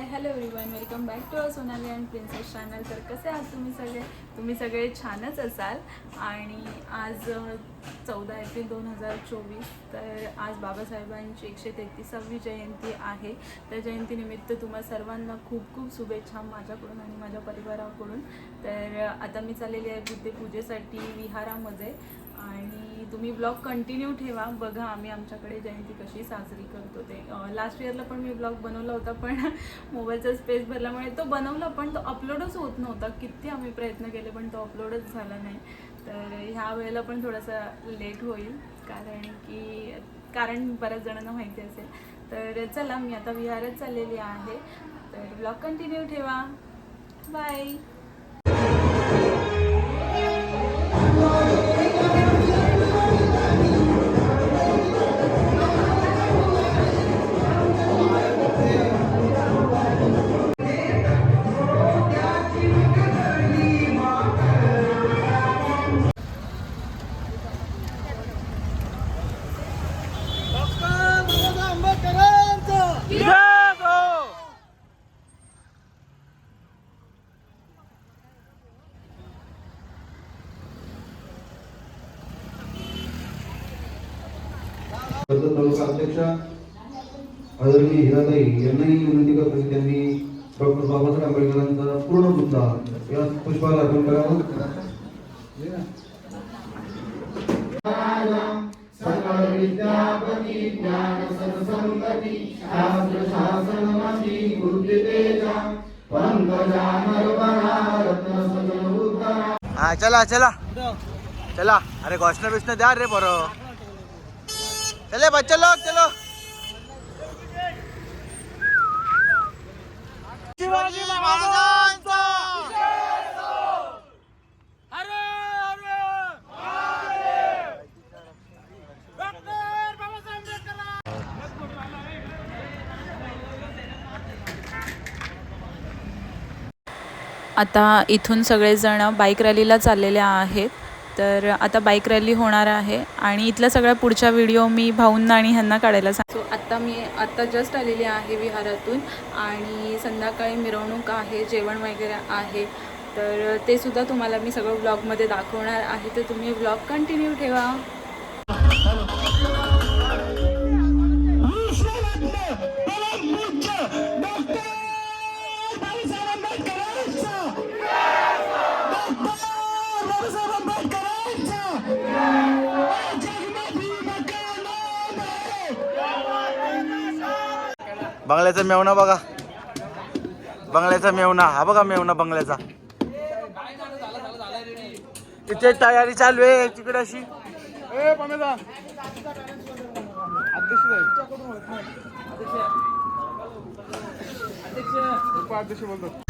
Hi hello everyone welcome back to our Sonali and princess channel तर कसे आहात तुम्ही सगळे? तुम्ही सगळे छानच असाल. आणि आज चौदा एप्रिल दोन हजार चोवीस तर आज बाबासाहेबांची एकशे तेहतीसावी जयंती आहे. त्या जयंतीनिमित्त तुम्हा सर्वांना खूप खूप शुभेच्छा माझ्याकडून आणि माझ्या परिवाराकडून. तर आता मी चाललेली आहे बुद्धपूजेसाठी विहारामध्ये. आणि तुम्ही ब्लॉग कंटिन्यू ठेवा. बघा आम्ही आमच्याकडे जयंती कशी साजरी करतो ते. लास्ट इयरला पण मी ब्लॉग बनवला होता पण मोबाईलचा स्पेस भरल्यामुळे तो बनवला पण तो अपलोडच होत नव्हता. किती आम्ही प्रयत्न केले पण तो अपलोडच झाला नाही. तर ह्या वेळेला पण थोडासा लेट होईल कारण की कारण बऱ्याच जणांना माहिती असेल. तर चला मी आता विहारच चाललेली आहे. तर ब्लॉग कंटिन्यू ठेवा. बाय तालुका अध्यक्ष आदरणीय हिराताई यांनाही विनंती करतो की त्यांनी डॉक्टर बाबासाहेब आंबेडकरांचा पूर्ण मुद्दा या पुष्पाला अर्पण करावं. सकळ विद्यापती ज्ञान सत्संगती शास्त्र शासन मती गुरुतेजा पंकजा नरवरा रत्न सजन उद्धरा हा चला चला. चला. अरे घोषणा बिष्णा द्या रे बरं. चले बच्चे लोग चलो। शिवाजी महाराजांचा। आता इथून सगळेजण बाईक रॅलीला चाललेले आहेत. तर आता बाईक रॅली होणार आहे आणि इथला सगळ्या पुढच्या व्हिडिओ मी भाऊंना आणि ह्यांना काढायला सांग सो आत्ता मी आत्ता जस्ट आलेली आहे विहारातून आणि संध्याकाळी मिरवणूक आहे जेवण वगैरे आहे. तर ते सुद्धा तुम्हाला मी सगळं ब्लॉगमध्ये दाखवणार आहे. तर तुम्ही ब्लॉग कंटिन्यू ठेवा. बंगल्याचा मेवणा बघा. बंगल्याचा मेवणा. हा बघा मेवणा बंगल्याचा. तिथे तयारी चालू आहे तिकडे अशी. अध्यक्ष बोलतो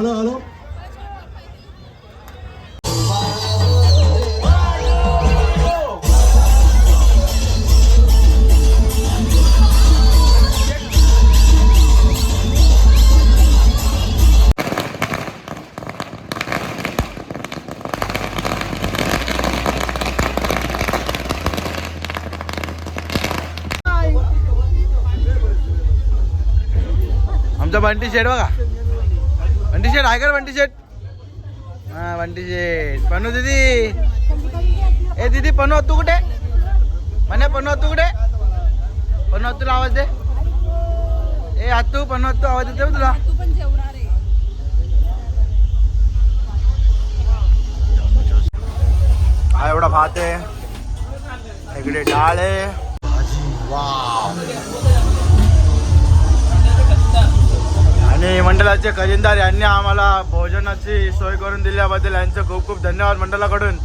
हॅलो हॅलो आमचा बंटी शेड बघा. बंटी शेट आहे का बंटी शेट. हा बंटी शेट. पनू दीदी. ए दीदी पनू तू कुठे? म्हणे पनू तू कुठे? पनू तुला आवाज दे. ए आतू पनू तू आवाज देते तुला. आहे हा एवढा भात आहे. इकडे डाळ आहे. वाव. आणि मंडळाचे खजिनदार यांनी आम्हाला भोजनाची सोय करून दिल्याबद्दल यांचं खूप खूप धन्यवाद मंडळाकडून.